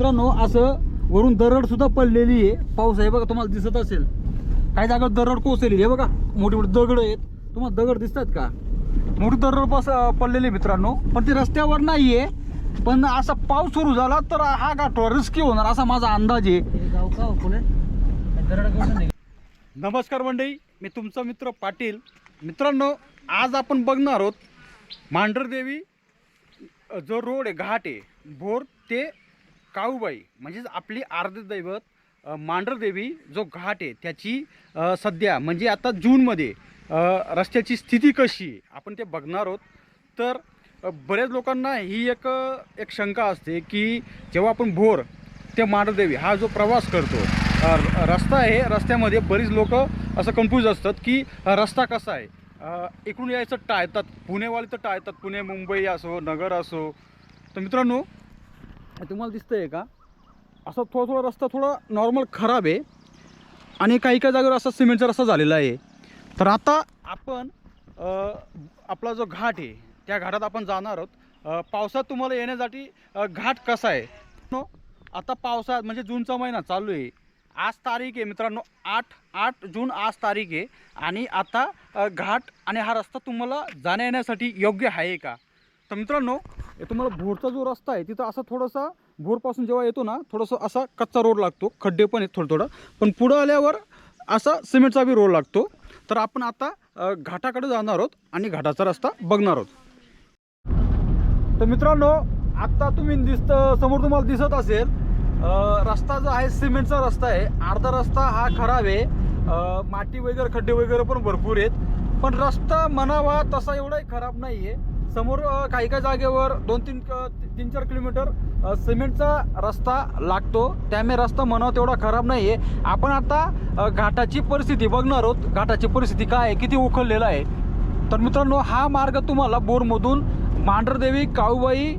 मित्रांनो असं वरून दरड सुद्धा पडलेली आहे. पाऊस आहे बघा तुम्हाला दिसत असेल. काही जागेवर दरड कोसळलेली आहे बघा मोठी मोठी दगड आहेत. तुम्हाला दगड दिसतात का? मोठी दरड पास पडलेली आहे मित्रांनो. पण ती रस्त्यावर नाही आहे पण असा पाऊस सुरू झाला तर हा गाठो रिस्की होणार असा माझा अंदाज आहे. हो नमस्कार मंडळी मी तुमचा मित्र पाटील. मित्रांनो आज आपण बघणार आहोत मांढरदेवी जो रोड आहे घाट आहे भोर ते काऊबाई म्हणजेच आपली आर्धदैवत मांढरदेवी जो घाट आहे त्याची सध्या म्हणजे आता जूनमध्ये रस्त्याची स्थिती कशी आहे आपण ते बघणार आहोत. तर बऱ्याच लोकांना ही एक एक शंका असते की जेव्हा आपण भोर ते मांढरदेवी हा जो प्रवास करतो र- रस्ता आहे रस्त्यामध्ये बरीच लोक असं कन्फ्यूज असतात की रस्ता कसा आहे. एकूण इकडून यायचं टाळतात पुणेवाले तर टाळतात पुणे मुंबई असो नगर असो. तर मित्रांनो तुम्हाला दिसतं आहे का असा थोडा थोडा रस्ता थोडा नॉर्मल खराब आहे. आणि काही काही जागेवर असा सिमेंटचा रस्ता झालेला आहे. तर आता आपण आपला जो घाट आहे त्या घाटात आपण जाणार आहोत. पावसात तुम्हाला येण्यासाठी घाट कसा आहे? नो, आता पावसाळ्यात म्हणजे जूनचा महिना चालू आहे. आज तारीख आहे मित्रांनो आठ आठ जून आज तारीख आहे. आणि आता घाट आणि हा रस्ता तुम्हाला जाण्या येण्यासाठी योग्य आहे का? तर मित्रांनो हे तुम्हाला भोरचा जो रस्ता आहे तिथं असं थोडासा भोरपासून जेव्हा येतो ना थोडंसं असा कच्चा रोड लागतो. खड्डे पण आहेत थोडं थोडं पण पुढं आल्यावर असा सिमेंटचा बी रोड लागतो. तर आपण आता घाटाकडे जाणार आहोत आणि घाटाचा रस्ता बघणार आहोत. तर मित्रांनो आत्ता तुम्ही दिसत समोर तुम्हाला दिसत असेल रस्ता जो आहे सिमेंटचा रस्ता आहे. अर्धा रस्ता हा खराब आहे. माती वगैरे खड्डे वगैरे पण भरपूर आहेत. पण रस्ता म्हणावा तसा एवढाही खराब नाही आहे समोर काही काही जागेवर दोन तीन क- तीन चार किलोमीटर सिमेंटचा रस्ता लागतो. त्यामुळे रस्ता म्हणावं तेवढा खराब नाही आहे आपण आता घाटाची परिस्थिती बघणार आहोत. घाटाची परिस्थिती काय आहे? किती उखललेला आहे? तर मित्रांनो हा मार्ग तुम्हाला बोरमधून मांढरदेवी काळूबाई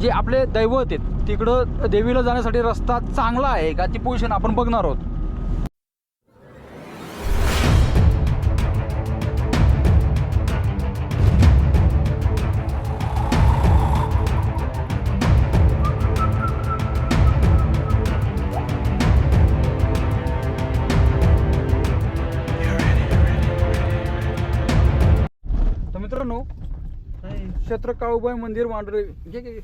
जे आपले दैवत आहेत तिकडं देवीला जाण्यासाठी रस्ता चांगला आहे का? ती पोझिशन आपण बघणार आहोत. काळूबाई मंदिर मांढरे. जे जे-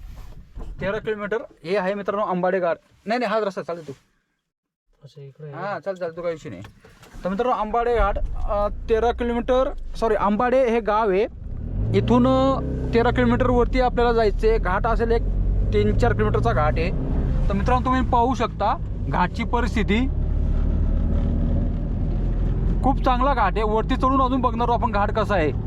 तेरा किलोमीटर. हे आहे मित्रांनो आंबाडे घाट नाही नाही हाच रस्ता चालेल तू. असं इकडे हा चाल चाल तो काही विषय नाही. तर मित्रांनो आंबाडे घाट अ, तेरा किलोमीटर सॉरी आंबाडे हे गाव आहे. इथून अ, तेरा किलोमीटर वरती आपल्याला जायचं आहे घाट असेल एक तीन चार किलोमीटरचा घाट आहे. तर मित्रांनो तुम्ही पाहू शकता घाटची परिस्थिती. खूप चांगला घाट आहे. वरती चढून अजून बघणार आहोत आपण घाट कसा आहे.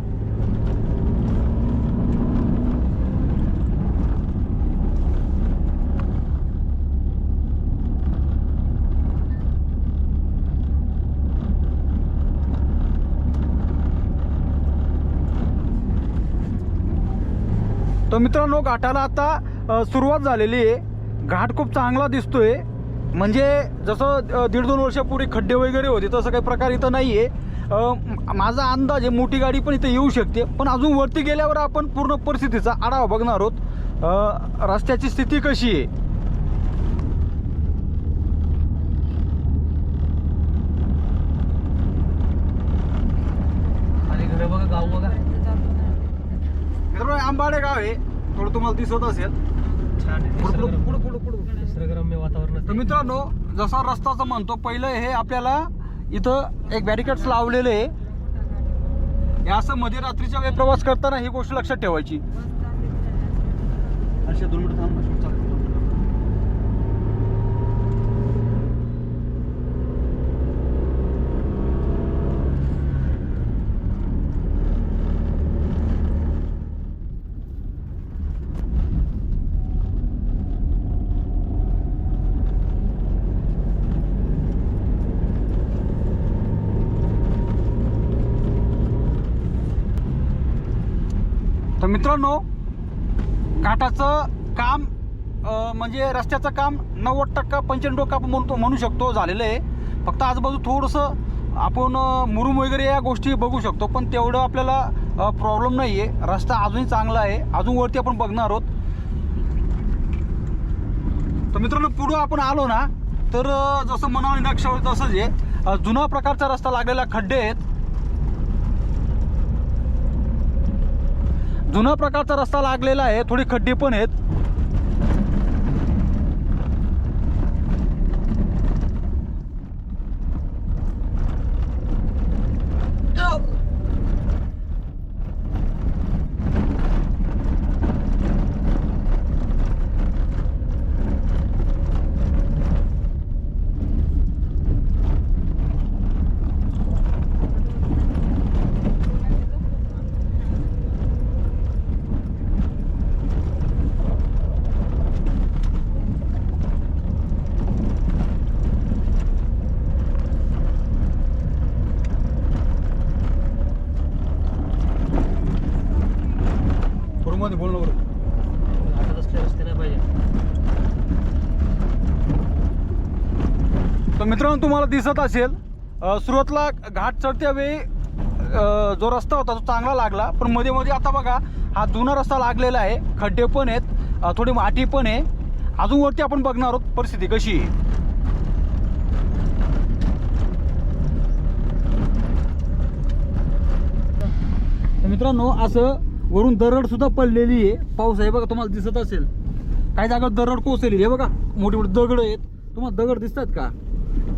तर मित्रांनो घाटाला आता सुरुवात झालेली आहे. घाट खूप चांगला दिसतोय. म्हणजे जसं दीड दोन वर्षापूर्वी खड्डे वगैरे होते तसं काही प्रकार इथं नाही आहे माझा अंदाज आहे मोठी गाडी पण इथं येऊ शकते. पण अजून वरती गेल्यावर आपण पूर्ण परिस्थितीचा आढावा बघणार आहोत. रस्त्याची स्थिती कशी आहे खाली घर बघा गाव बघा मित्रांनो हे आंबाडे गाव आहे. थोडं तुम्हाला दिसत असेल. छान आहे. पुढं पुढं निसर्गरम्य- पुढं पुढं पुढं. निसर्गरम्य वातावरण तर मित्रांनो जसा रस्ताचं म्हणतो पहिलं हे आपल्याला इथं एक बॅरिकेड्स लावलेले आहे. हे असं मध्ये रात्रीच्या वेळी प्रवास करताना ही गोष्ट लक्षात ठेवायची. अशा दोन मिनिटं थांब ना, shoot चालू. मित्रांनो घाटाचं काम म्हणजे रस्त्याचं काम नव्वद टक्का पंच्याण्णव टक्का आपण म्हणतो म्हणू शकतो झालेलं आहे. फक्त आजूबाजू थोडंसं आपण मुरुम वगैरे या गोष्टी बघू शकतो पण तेवढं आपल्याला प्रॉब्लेम नाही आहे रस्ता अजूनही चांगला आहे. अजून वरती आपण बघणार आहोत. तर मित्रांनो पुढं आपण आलो ना तर जसं मनावर नक्षावर तसंच आहे. जुना प्रकारचा रस्ता लागलेला खड्डे आहेत. जुना प्रकारचा रस्ता लागलेला आहे थोडी खड्डी पण आहेत मध्ये बोलणं बरोबर आता असले रस्ते नाही पाहिजे तर मित्रांनो तुम्हाला दिसत असेल अ, सुरतला घाट चढत्या वेळी जो रस्ता होता तो चांगला लागला. पण मध्ये मध्ये आता बघा हा जुना रस्ता लागलेला आहे. खड्डे पण आहेत थोडी माटी पण आहे. अजून वरती आपण बघणार आहोत परिस्थिती कशी आहे. मित्रांनो असं वरून दरड सुद्धा पडलेली आहे. पाऊस आहे बघा तुम्हाला दिसत असेल. काही जागा दरड कोसलेली हे बघा. मोठी मोठी दगड आहेत. तुम्हाला दगड दिसतात का?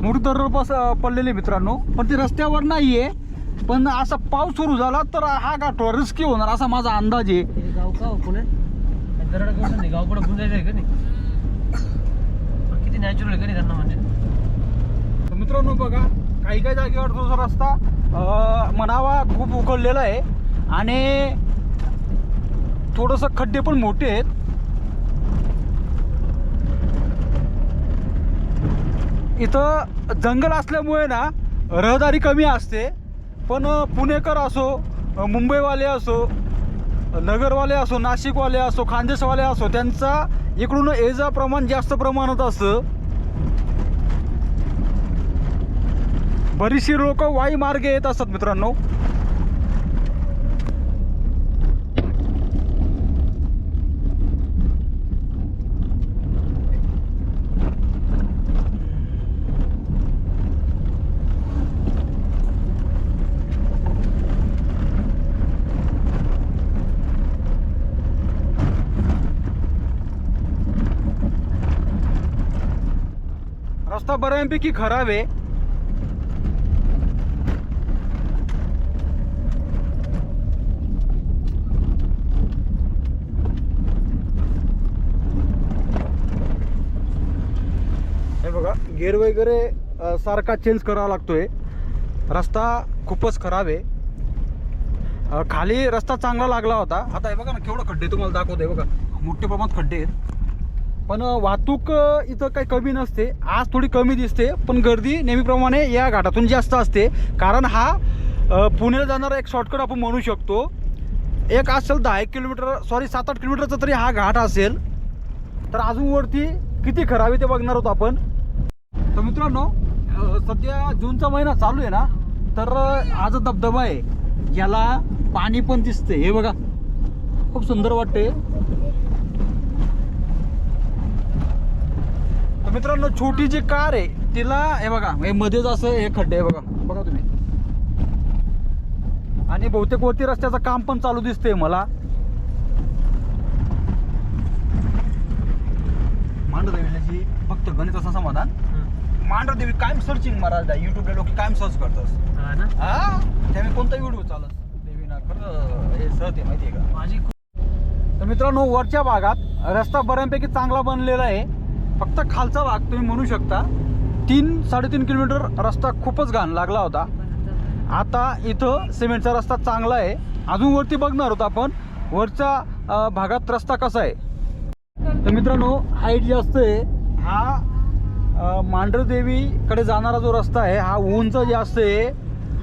मोठी दरड बस पडलेली मित्रांनो. पण ती रस्त्यावर नाही आहे पण असा पाऊस सुरू झाला तर हा घाट रिस्की होणार असा माझा अंदाज आहे. गाव का हो पुणे? गाव पुढे आहे का नाही? किती नॅचरल आहे का नाही त्यांना म्हणजे? तर मित्रांनो बघा काही काही जागेवर तो रस्ता म्हणावा खूप उकळलेला आहे. आणि थोडंसं खड्डे पण मोठे आहेत. इथं जंगल असल्यामुळे ना रहदारी कमी असते. पण पुणेकर असो मुंबईवाले असो नगरवाले असो नाशिकवाले असो खानदेशवाले असो त्यांचा इकडून ये जा प्रमाण जास्त प्रमाणात असतं. बरीचशी लोक वाई मार्गे येत असतात मित्रांनो. रस्ता बऱ्यापैकी खराब आहे. हे बघा गेअर वगैरे सारखा चेंज करावा लागतोय. रस्ता खूपच खराब आहे. खाली रस्ता चांगला लागला होता. आता हे बघा ना केवढं खड्डे तुम्हाला दाखवतोय बघा. मोठ्या प्रमाणात खड्डे आहेत. पण वाहतूक इथं काही कमी नसते. आज थोडी कमी दिसते पण गर्दी नेहमीप्रमाणे या घाटातून जास्त असते. कारण हा पुण्याला जाणारा एक शॉर्टकट आपण म्हणू शकतो. एक असेल दहा एक किलोमीटर सॉरी सात आठ किलोमीटरचा तरी हा घाट असेल. तर अजून वरती किती खराब ते बघणार होतो आपण. तर मित्रांनो सध्या जूनचा महिना चालू आहे ना तर आज धबधबा आहे. याला पाणी पण दिसते हे बघा खूप सुंदर वाटते तर मित्रांनो छोटी जी कार आहे तिला हे बघा हे मध्येच असं हे खड्डे आहे बघा. बघा तुम्ही. आणि बहुतेक वरती रस्त्याचं काम पण चालू दिसतंय मला. मांडदेवीची फक्त गणिताचं समाधान. मांडदेवी कायम सर्चिंग महाराज युट्यूबला लोक कायम सर्च करतात. हा ना? हा? त्यामुळे कोणता व्हिडिओ चालत? देवी ना खरं हे सहज आहे माहिती आहे का? माझी तर मित्रांनो वरच्या भागात रस्ता बऱ्यापैकी चांगला बनलेला आहे. फक्त खालचा भाग तुम्ही म्हणू शकता. तीन साडेतीन किलोमीटर रस्ता खूपच घाण लागला होता. आता इथं सिमेंटचा रस्ता चांगला आहे. अजून वरती बघणार होतो आपण. वरच्या भागात रस्ता कसा आहे. तर मित्रांनो हाईट जास्त आहे. हा मांढरदेवीकडे जाणारा जो रस्ता आहे हा उंच जास्त आहे.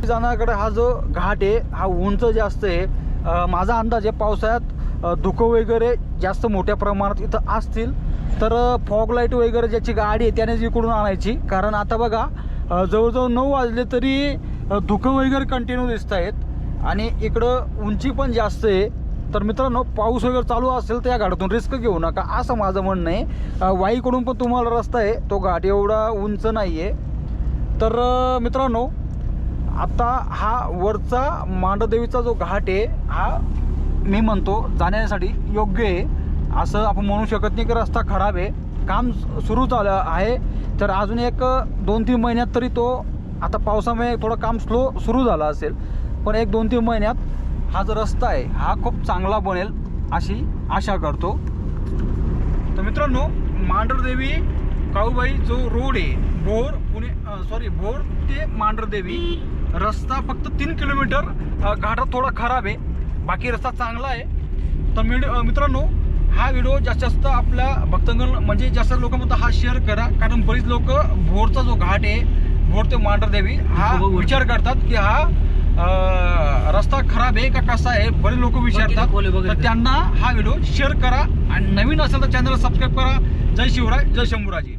जाणाऱ्याकडे हा जो घाट आहे हा उंच जास्त आहे. माझा अंदाज आहे पावसाळ्यात धुकं वगैरे जास्त मोठ्या प्रमाणात इथं असतील. तर फॉग लाइट वगैरे ज्याची गाडी आहे त्यानेच इकडून आणायची. कारण आता बघा जवळजवळ नऊ वाजले तरी धुकं वगैरे कंटिन्यू दिसत आहेत. आणि इकडं उंची पण जास्त आहे. तर मित्रांनो पाऊस वगैरे चालू असेल तर या घाटातून रिस्क घेऊ नका. असं माझं म्हणणं आहे. वाईकडून पण तुम्हाला रस्ता आहे. तो घाट एवढा उंच नाही आहे तर मित्रांनो आता हा वरचा मांडदेवीचा जो घाट आहे हा मी म्हणतो जाण्यासाठी योग्य आहे. असं आपण म्हणू शकत नाही की रस्ता खराब आहे. काम सुरू झालं आहे. तर अजून एक दोन तीन महिन्यात तरी तो आता पावसामुळे थोडं काम स्लो सुरू झालं असेल. पण एक दोन तीन महिन्यात हा जो रस्ता आहे हा खूप चांगला बनेल अशी आशा करतो. तर मित्रांनो मांढरदेवी काळूबाई जो रोड आहे भोर पुणे सॉरी भोर ते मांढरदेवी रस्ता फक्त तीन किलोमीटर घाटात थोडा खराब आहे. बाकी रस्ता चांगला आहे. तर मिड मित्रांनो हा व्हिडिओ जास्तीत जास्त आपल्या भक्तगण म्हणजे जास्त लोकांमध्ये हा शेअर करा कारण बरीच लोक भोरचा जो घाट आहे भोर ते मांढरदेवी हा. विचार करतात की हा रस्ता खराब आहे का कसा आहे बरेच लोक विचारतात. तर त्यांना हा व्हिडिओ शेअर करा आणि नवीन असेल तर चॅनलला सबस्क्राईब करा जय शिवराय जय शंभूराजी